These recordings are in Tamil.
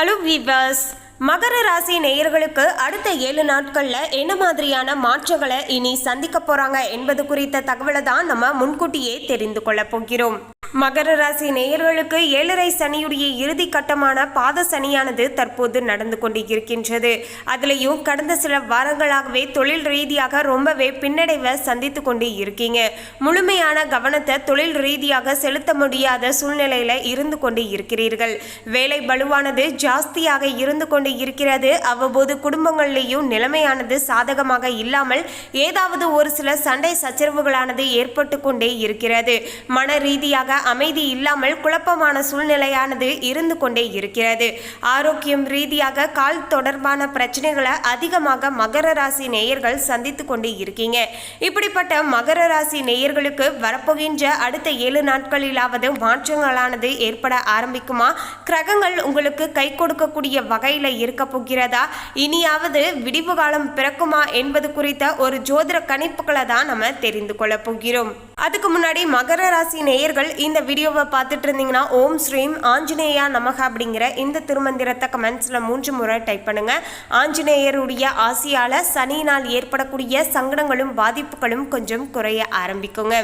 ஹலோ வீவர்ஸ் மகர ராசி நேயர்களுக்கு அடுத்த ஏழு நாட்களில் என்ன மாதிரியான மாற்றங்களை இனி சந்திக்க போகிறாங்க என்பது குறித்த தகவலை தான் நம்ம முன்கூட்டியே தெரிந்து கொள்ள போகிறோம். மகர ராசி நேயர்களுக்கு ஏழரை சனியுடைய இறுதி கட்டமான பாத சனியானது தற்போது நடந்து கொண்டு இருக்கின்றது அதுலேயும் கடந்த சில வாரங்களாகவே தொழில் ரீதியாக ரொம்பவே பின்னடைவை சந்தித்து கொண்டு இருக்கீங்க. முழுமையான கவனத்தை தொழில் ரீதியாக செலுத்த முடியாத சூழ்நிலையில இருந்து கொண்டு இருக்கிறீர்கள். வேலை பலுவானது ஜாஸ்தியாக இருந்து கொண்டு இருக்கிறது. அவ்வப்போது குடும்பங்கள்லேயும் நிலைமையானது சாதகமாக இல்லாமல் ஏதாவது ஒரு சில சண்டை சச்சரவுகளானது ஏற்பட்டு கொண்டே இருக்கிறது. மன ரீதியாக அமைதி இல்லாமல் குழப்பமான சூழ்நிலையானது இருந்து கொண்டே இருக்கிறது. ஆரோக்கியம் ரீதியாக கால் தொடர்பான பிரச்சனைகளை அதிகமாக மகர ராசி நேயர்கள் சந்தித்து கொண்டு இருக்கீங்க. இப்படிப்பட்ட மகர ராசி நேயர்களுக்கு வரப்போகின்ற அடுத்த ஏழு நாட்களிலாவது மாற்றங்களானது ஏற்பட ஆரம்பிக்குமா? கிரகங்கள் உங்களுக்கு கை கொடுக்கக்கூடிய வகையில் இருக்க போகிறதா? இனியாவது விடிவு காலம் பிறக்குமா என்பது குறித்த ஒரு ஜோதிட கணிப்புகளை தான் நம்ம தெரிந்து கொள்ள போகிறோம். அதுக்கு முன்னாடி மகர ராசி நேயர்கள் இந்த வீடியோவை பார்த்துட்டு இருந்தீங்கன்னா ஓம் ஸ்ரீம் ஆஞ்சநேயா நமக அப்படிங்கிற இந்த திருமந்திரத்தை கமெண்ட்ஸில் மூன்று முறை டைப் பண்ணுங்க. ஆஞ்சநேயருடைய ஆசியால சனியினால் ஏற்படக்கூடிய சங்கடங்களும் பாதிப்புகளும் கொஞ்சம் குறைய ஆரம்பிக்குங்க.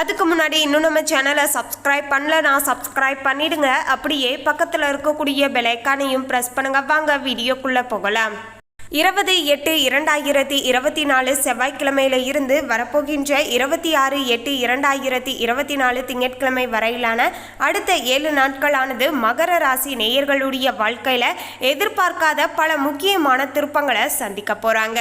அதுக்கு முன்னாடி இன்னும் நம்ம சேனலை சப்ஸ்கிரைப் பண்ணலனா சப்ஸ்கிரைப் பண்ணிடுங்க. அப்படியே பக்கத்தில் இருக்கக்கூடிய பெலைக்கானையும் ப்ரெஸ் பண்ணுங்க. வாங்க வீடியோக்குள்ளே போகலாம். இருபது எட்டு இரண்டாயிரத்தி இருபத்தி நாலு செவ்வாய்க்கிழமையில இருந்து வரப்போகின்ற இருபத்தி ஆறு எட்டு இரண்டாயிரத்தி இருபத்தி நாலு திங்கட்கிழமை வரையிலான அடுத்த ஏழு நாட்களானது மகர ராசி நேயர்களுடைய வாழ்க்கையில எதிர்பார்க்காத பல முக்கியமான திருப்பங்களை சந்திக்க போறாங்க.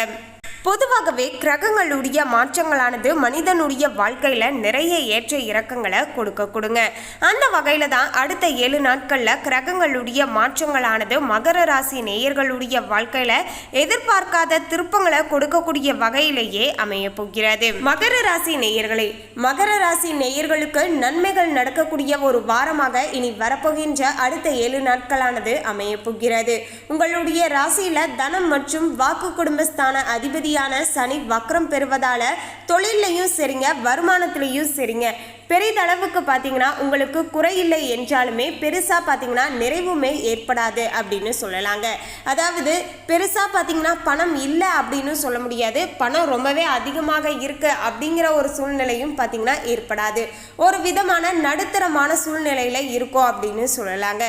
பொதுவாகவே கிரகங்களுடைய மாற்றங்களானது மனிதனுடைய வாழ்க்கையில் நிறைய ஏற்ற இறக்கங்களை கொடுக்க கொடுங்க. அந்த வகையில் தான் அடுத்த ஏழு நாட்களில் கிரகங்களுடைய மாற்றங்களானது மகர ராசி நேயர்களுடைய வாழ்க்கையில் எதிர்பார்க்காத திருப்பங்களை கொடுக்கக்கூடிய வகையிலேயே அமைய போகிறது. மகர ராசி நேயர்களே மகர ராசி நேயர்களுக்கு நன்மைகள் நடக்கக்கூடிய ஒரு வாரமாக இனி வரப்போகின்ற அடுத்த ஏழு நாட்களானது அமைய போகிறது. உங்களுடைய ராசியில் தனம் மற்றும் வாக்கு குடும்பஸ்தான அதிபதி அதிபதியான சனி வக்ரம் பெறுவதால தொழிலையும் சரிங்க வருமானத்திலையும் சரிங்க. பெரிதளவுக்கு பார்த்தீங்கன்னா உங்களுக்கு குறையில்லை என்றாலுமே பெருசாக பார்த்தீங்கன்னா நிறைவுமே ஏற்படாது அப்படின்னு சொல்லலாங்க. அதாவது பெருசாக பார்த்தீங்கன்னா பணம் இல்லை அப்படின்னு சொல்ல முடியாது. பணம் ரொம்பவே அதிகமாக இருக்கு அப்படிங்கிற ஒரு சூழ்நிலையும் பார்த்தீங்கன்னா ஏற்படாது. ஒரு விதமான நடுத்தரமான சூழ்நிலையில் இருக்கும் அப்படின்னு சொல்லலாங்க.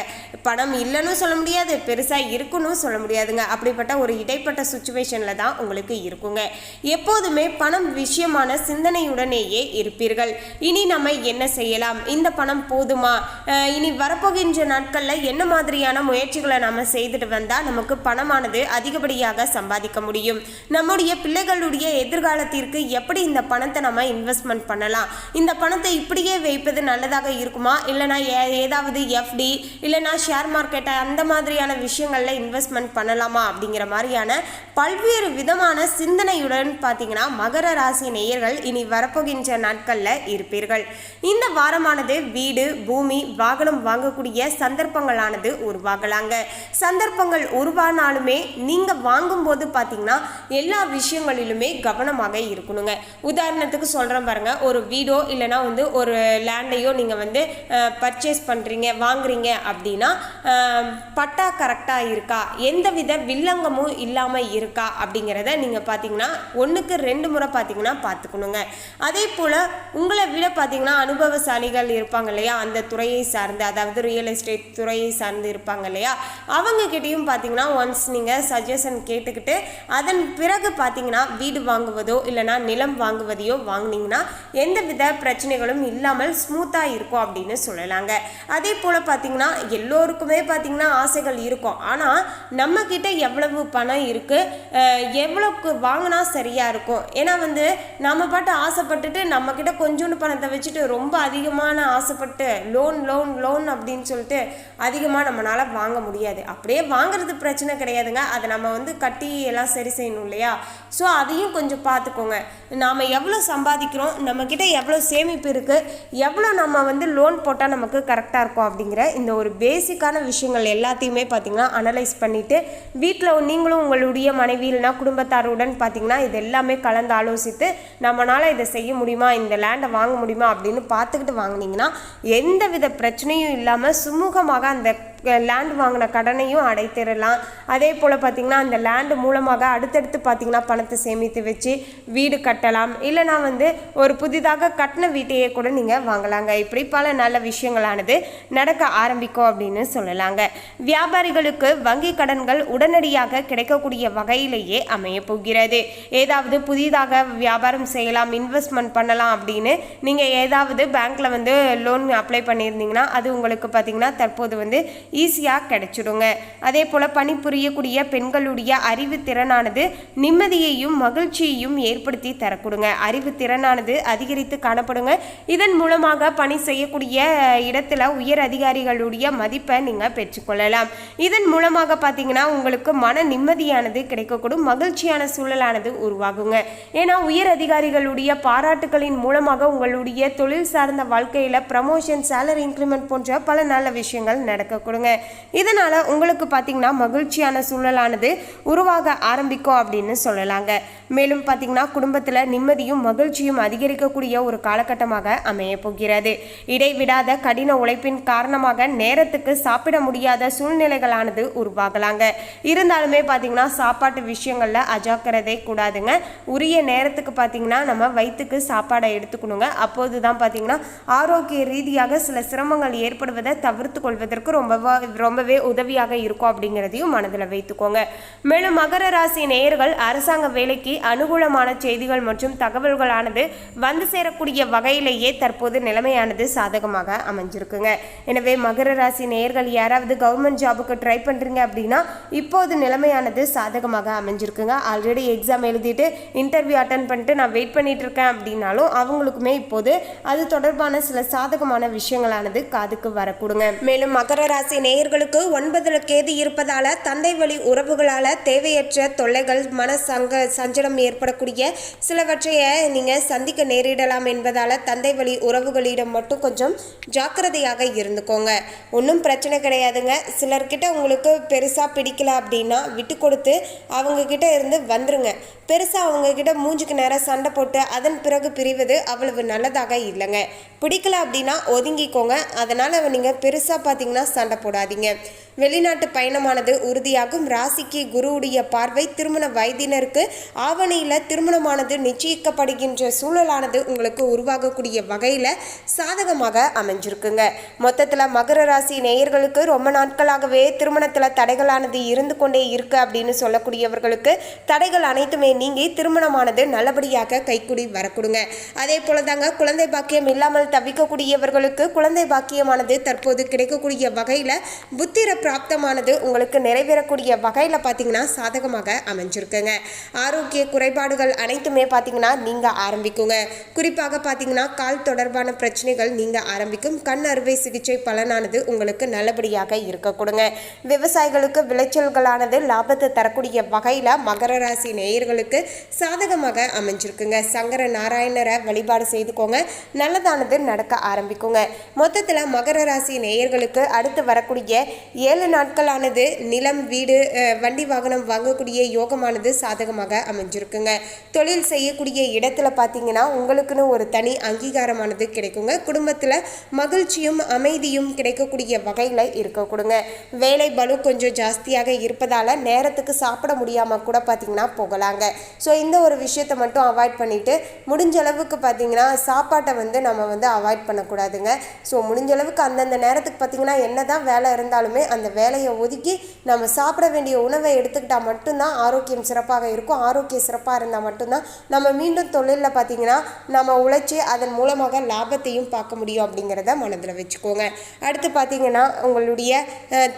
பணம் இல்லைன்னு சொல்ல முடியாது பெருசாக இருக்குன்னு சொல்ல முடியாதுங்க. அப்படிப்பட்ட ஒரு இடைப்பட்ட சுச்சுவேஷனில் தான் உங்களுக்கு இருக்குங்க. எப்போதுமே பணம் விஷயமான சிந்தனையுடனேயே இருப்பீர்கள். இனி நம்ம என்ன செய்யலாம்? இந்த பணம் போதுமா? இனி வரப்போகின்ற நாட்களில் என்ன மாதிரியான முயற்சிகளை நம்ம செய்துட்டு வந்தால் நமக்கு பணமானது அதிகப்படியாக சம்பாதிக்க முடியும்? நம்முடைய பிள்ளைகளுடைய எதிர்காலத்திற்கு எப்படி இந்த பணத்தை நம்ம இன்வெஸ்ட்மெண்ட் பண்ணலாம்? இந்த பணத்தை இப்படியே வைப்பது நல்லதாக இருக்குமா? இல்லைனா ஏ- ஏதாவது எஃப்டி இல்லைனா ஷேர் மார்க்கெட்டை அந்த மாதிரியான விஷயங்களில் இன்வெஸ்ட்மெண்ட் பண்ணலாமா? அப்படிங்கிற மாதிரியான பல்வேறு விதமான சிந்தனையுடன் பார்த்தீங்கன்னா மகர ராசி நேயர்கள் இனி வரப்போகின்ற நாட்களில் இருப்பீர்கள். இந்த வாரமானது வீடு பூமி வாகனம் வாங்கக்கூடிய சந்தர்ப்பங்களானது உருவாகலாங்க. சந்தர்ப்பங்கள் உருவானாலுமே நீங்கள் வாங்கும்போது பார்த்தீங்கன்னா எல்லா விஷயங்களிலுமே கவனமாக இருக்கணுங்க. உதாரணத்துக்கு சொல்கிறேன் பாருங்க ஒரு வீடோ இல்லைனா வந்து ஒரு லேண்டையோ நீங்கள் வந்து பர்ச்சேஸ் பண்ணுறீங்க வாங்குறீங்க அப்படின்னா பட்டா கரெக்டாக இருக்கா? எந்த வித வில்லங்கமும் இல்லாமல் இருக்கா? அப்படிங்கிறத நீங்கள் பார்த்தீங்கன்னா ஒன்றுக்கு ரெண்டு முறை பார்த்தீங்கன்னா பார்த்துக்கணுங்க அதே போல் உங்களை விட பார்த்தீங்கன்னா அனுபவசாலிகள் இருப்பாங்க இல்லையா? அந்த துறையை சார்ந்து அதாவது ரியல் எஸ்டேட் துறையை சார்ந்து இருப்பாங்க இல்லையா? அவங்க கிட்டேயும் பார்த்தீங்கன்னா ஒன்ஸ் நீங்கள் சஜஷன் கேட்டுக்கிட்டு அதன் பிறகு பார்த்தீங்கன்னா வீடு வாங்குவதோ இல்லைனா நிலம் வாங்குவதையோ வாங்குனீங்கன்னா எந்தவித பிரச்சனைகளும் இல்லாமல் ஸ்மூத்தாக இருக்கும் அப்படின்னு சொல்லலாங்க. அதே போல் பார்த்தீங்கன்னா எல்லோருக்குமே பார்த்தீங்கன்னா ஆசைகள் இருக்கும். ஆனால் நம்ம கிட்ட எவ்வளவு பணம் இருக்குது எவ்வளோக்கு வாங்கினா சரியாக இருக்கும்? ஏன்னா வந்து நம்ம பாட்டு ஆசைப்பட்டுட்டு நம்ம கிட்ட கொஞ்சோண்டு பணத்தை வச்சு வச்சுட்டு ரொம்ப அதிகமான ஆசைப்பட்டு லோன் லோன் லோன் அப்படின்னு சொல்லிட்டு அதிகமாக நம்மளால் வாங்க முடியாது. அப்படியே வாங்குறது பிரச்சனை கிடையாதுங்க. அதை நம்ம வந்து கட்டி எல்லாம் சரி செய்யணும் இல்லையா? ஸோ அதையும் கொஞ்சம் பார்த்துக்கோங்க. நாம் எவ்வளோ சம்பாதிக்கிறோம் நம்மக்கிட்ட எவ்வளோ சேமிப்பு இருக்குது எவ்வளோ நம்ம வந்து லோன் போட்டால் நமக்கு கரெக்டாக இருக்கும் அப்படிங்கிற இந்த ஒரு பேசிக்கான விஷயங்கள் எல்லாத்தையுமே பார்த்தீங்கன்னா அனலைஸ் பண்ணிவிட்டு வீட்டில் நீங்களும் உங்களுடைய மனைவி இல்லைனா குடும்பத்தாருடன் பார்த்தீங்கன்னா இது எல்லாமே கலந்து ஆலோசித்து நம்மளால் இதை செய்ய முடியுமா? இந்த லேண்டை வாங்க முடியுமா? அப்படின்னு பார்த்துக்கிட்டு வாங்குனீங்கன்னா எந்தவித பிரச்சனையும் இல்லாமல் சுமூகமாக அந்த லேண்ட் வாங்கின கடனையும் அடைத்திடலாம். அதே போல் பார்த்திங்கன்னா அந்த லேண்டு மூலமாக அடுத்தடுத்து பார்த்திங்கன்னா பணத்தை சேமித்து வச்சு வீடு கட்டலாம். இல்லைனா வந்து ஒரு புதிதாக கட்டின வீட்டையே கூட நீங்கள் வாங்கலாங்க. இப்படி பல நல்ல விஷயங்களானது நடக்க ஆரம்பிக்கும் அப்படின்னு சொல்லலாங்க. வியாபாரிகளுக்கு வங்கி கடன்கள் உடனடியாக கிடைக்கக்கூடிய வகையிலேயே அமைய போகிறது. ஏதாவது புதிதாக வியாபாரம் செய்யலாம் இன்வெஸ்ட்மெண்ட் பண்ணலாம் அப்படின்னு நீங்கள் ஏதாவது பேங்க்கில் வந்து லோன் அப்ளை பண்ணியிருந்தீங்கன்னா அது உங்களுக்கு பார்த்திங்கன்னா தற்போது வந்து ஈஸியாக கிடைச்சிடுங்க. அதே போல் பணிபுரியக்கூடிய பெண்களுடைய அறிவு திறனானது நிம்மதியையும் மகிழ்ச்சியையும் ஏற்படுத்தி தரக்கூடுங்க. அறிவு திறனானது அதிகரித்து காணப்படுங்க. இதன் மூலமாக பணி செய்யக்கூடிய இடத்துல உயர் அதிகாரிகளுடைய மதிப்பை நீங்கள் பெற்றுக்கொள்ளலாம். இதன் மூலமாக பார்த்தீங்கன்னா உங்களுக்கு மன நிம்மதியானது கிடைக்கக்கூடும். மகிழ்ச்சியான சூழலானது உருவாகுங்க. ஏன்னா உயர் அதிகாரிகளுடைய பாராட்டுகளின் மூலமாக உங்களுடைய தொழில் சார்ந்த வாழ்க்கையில் ப்ரமோஷன் சேலரி இன்க்ரிமெண்ட் போன்ற பல நல்ல விஷயங்கள் நடக்கக்கூடும் கொடுங்க இதனால் உங்களுக்கு பார்த்தீங்கன்னா மகிழ்ச்சியான சூழலானது உருவாக ஆரம்பிக்கும் அப்படின்னு சொல்லலாங்க. மேலும் பார்த்தீங்கன்னா குடும்பத்தில் நிம்மதியும் மகிழ்ச்சியும் அதிகரிக்கக்கூடிய ஒரு காலகட்டமாக அமைய போகிறது. இடைவிடாத கடின உழைப்பின் காரணமாக நேரத்துக்கு சாப்பிட முடியாத சூழ்நிலைகளானது உருவாகலாங்க. இருந்தாலுமே பார்த்திங்கன்னா சாப்பாட்டு விஷயங்களில் அஜாக்கிரதை கூடாதுங்க. உரிய நேரத்துக்கு பார்த்தீங்கன்னா நம்ம வயிற்றுக்கு சாப்பாடை எடுத்துக்கணுங்க. அப்போது தான் பார்த்திங்கன்னா ஆரோக்கிய ரீதியாக சில சிரமங்கள் ஏற்படுவதை தவிர்த்து கொள்வதற்கு ரொம்ப ரொம்பவே உதவியாக இருக்கும் அப்படிங்கிறதையும் மனதில் வைத்துக்கோங்க. மேலும் மகர ராசி நேயர்கள் அரசாங்க வேலைக்கு அனுகூலமான செய்திகள் மற்றும் தகவல்களானது வந்து சேரக்கூடிய வகையிலேயே தற்போது நிலைமையானது சாதகமாக அமைஞ்சிருக்குங்க. எனவே மகர ராசி நேயர்கள் யாராவது கவர்மெண்ட் ஜாபுக்கு ட்ரை பண்ணுறீங்க அப்படின்னா இப்போது நிலைமையானது சாதகமாக அமைஞ்சிருக்குங்க. ஆல்ரெடி எக்ஸாம் எழுதிட்டு இன்டர்வியூ அட்டன் பண்ணிட்டு நான் வெயிட் பண்ணிட்டு இருக்கேன் அப்படின்னாலும் அவங்களுக்குமே இப்போது அது தொடர்பான சில சாதகமான விஷயங்களானது காதுக்கு வரக்கூடுங்க. மேலும் மகர ராசி நேயர்களுக்கு ஒன்பதுல கேது இருப்பதால தந்தை வழி உறவுகளால தேவையற்ற தொல்லைகள் மன சங்க சஞ்சலம் ஏற்படக்கூடிய சிலவற்றைய நீங்கள் சந்திக்க நேரிடலாம் என்பதால் தந்தை வழி உறவுகளிடம் மட்டும் கொஞ்சம் ஜாக்கிரதையாக இருந்துக்கோங்க. ஒன்றும் பிரச்சனை கிடையாதுங்க. சிலர்கிட்ட உங்களுக்கு பெருசா பிடிக்கல அப்படின்னா விட்டு கொடுத்து அவங்க கிட்ட இருந்து வந்துருங்க. பெருசாக அவங்கக்கிட்ட மூஞ்சுக்கு நேரம் சண்டை போட்டு அதன் பிறகு பிரிவது அவ்வளவு நல்லதாக இல்லைங்க. பிடிக்கல அப்படின்னா ஒதுங்கிக்கோங்க. அதனால் நீங்கள் பெருசாக பார்த்தீங்கன்னா சண்டை போடாதீங்க. வெளிநாட்டு பயணமானது உறுதியாகும். ராசிக்கு குருவுடைய பார்வை திருமண வயதினருக்கு ஆவணியில் திருமணமானது நிச்சயிக்கப்படுகின்ற சூழலானது உங்களுக்கு உருவாகக்கூடிய வகையில் சாதகமாக அமைஞ்சிருக்குங்க. மொத்தத்தில் மகர ராசி நேயர்களுக்கு ரொம்ப நாட்களாகவே திருமணத்தில் தடைகளானது இருந்து கொண்டே இருக்கு அப்படின்னு சொல்லக்கூடியவர்களுக்கு தடைகள் அனைத்துமே நீங்கி திருமணமானது நல்லபடியாக கைக்குடி வரக்கூடுங்க. அதே போல தாங்க குழந்தை பாக்கியம் இல்லாமல் தவிக்கக்கூடியவர்களுக்கு குழந்தை பாக்கியமானது தற்போது கிடைக்கக்கூடிய வகையில் புத்திர பிராப்தமானது உங்களுக்கு நிறைவேறக்கூடிய வகையில் பார்த்தீங்கன்னா சாதகமாக அமைஞ்சிருக்குங்க. ஆரோக்கிய குறைபாடுகள் அனைத்துமே பார்த்தீங்கன்னா நீங்கள் ஆரம்பிக்குங்க. குறிப்பாக பார்த்தீங்கன்னா கால் தொடர்பான பிரச்சனைகள் நீங்கள் ஆரம்பிக்கும். கண் அறுவை சிகிச்சை பலனானது உங்களுக்கு நல்லபடியாக இருக்க கொடுங்க விவசாயிகளுக்கு விளைச்சல்களானது லாபத்தை தரக்கூடிய வகையில் மகர ராசி நேயர்களுக்கு சாதகமாக அமைஞ்சிருக்குங்க. சங்கர நாராயணரை வழிபாடு செய்துக்கோங்க. நல்லதானது நடக்க ஆரம்பிக்குங்க. மொத்தத்தில் மகர ராசி நேயர்களுக்கு அடுத்து வரக்கூடிய ஏழு நாட்களானது நிலம் வீடு வண்டி வாகனம் வாங்கக்கூடிய யோகமானது சாதகமாக அமைஞ்சிருக்குங்க. தொழில் செய்யக்கூடிய இடத்துல பார்த்தீங்கன்னா உங்களுக்குன்னு ஒரு தனி அங்கீகாரமானது கிடைக்குங்க. குடும்பத்தில் மகிழ்ச்சியும் அமைதியும் கிடைக்கக்கூடிய வகையில் இருக்க கொடுங்க. வேலை பலு கொஞ்சம் ஜாஸ்தியாக இருப்பதால் நேரத்துக்கு சாப்பிட முடியாமல் கூட பார்த்தீங்கன்னா போகலாங்க. ஸோ இந்த ஒரு விஷயத்தை மட்டும் அவாய்ட் பண்ணிவிட்டு முடிஞ்ச அளவுக்கு பார்த்தீங்கன்னா சாப்பாட்டை வந்து நம்ம வந்து அவாய்ட் பண்ணக்கூடாதுங்க. ஸோ முடிஞ்ச அளவுக்கு அந்தந்த நேரத்துக்கு பார்த்தீங்கன்னா என்ன தான் வேலை இருந்தாலுமே அந்த வேலையை ஒதுக்கி நம்ம சாப்பிட வேண்டிய உணவை எடுத்துக்கிட்டால் மட்டும்தான் ஆரோக்கியம் சிறப்பாக இருக்கும். ஆரோக்கியம் சிறப்பாக இருந்தால் மட்டும்தான் நம்ம மீண்டும் தொழிலில் பார்த்தீங்கன்னா நம்ம உழைச்சி அதன் மூலமாக லாபத்தையும் பார்க்க முடியும் அப்படிங்கிறத மனதில் வச்சுக்கோங்க. அடுத்து பார்த்தீங்கன்னா உங்களுடைய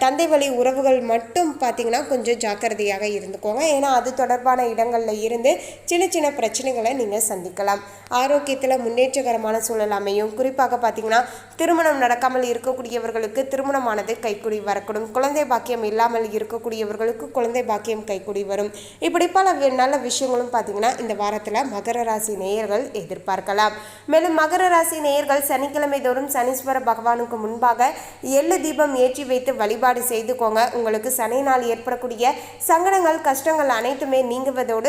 தந்தை வழி உறவுகள் மட்டும் பார்த்தீங்கன்னா கொஞ்சம் ஜாக்கிரதையாக இருந்துக்கோங்க. ஏன்னா அது தொடர்பான இடங்களில் இருந்து சின்ன சின்ன பிரச்சனைகளை நீங்கள் சந்திக்கலாம். ஆரோக்கியத்தில் முன்னேற்றகரமான சூழல் அமையும். குறிப்பாக பார்த்தீங்கன்னா திருமணம் நடக்காமல் இருக்கக்கூடியவர்களுக்கு திருமணமானது கைக்குடி வரக்கூடும். குழந்தை பாக்கியம் இல்லாமல் இருக்கக்கூடியவர்களுக்கு குழந்தை பாக்கியம் கைக்குடி வரும். இப்படி பல நல்ல விஷயங்களும் பார்த்தீங்கன்னா இந்த வாரத்தில் மகர ராசி நேயர்கள் எதிர்பார்க்கலாம். மேலும் மகர ராசி நேயர்கள் சனிக்கிழமை தோறும் சனீஸ்வர பகவானுக்கு முன்பாக எள்ளு தீபம் ஏற்றி வைத்து வழிபாடு செய்துக்கோங்க. உங்களுக்கு சனி நாள் ஏற்படக்கூடிய சங்கடங்கள் கஷ்டங்கள் அனைத்துமே நீங்குவதோடு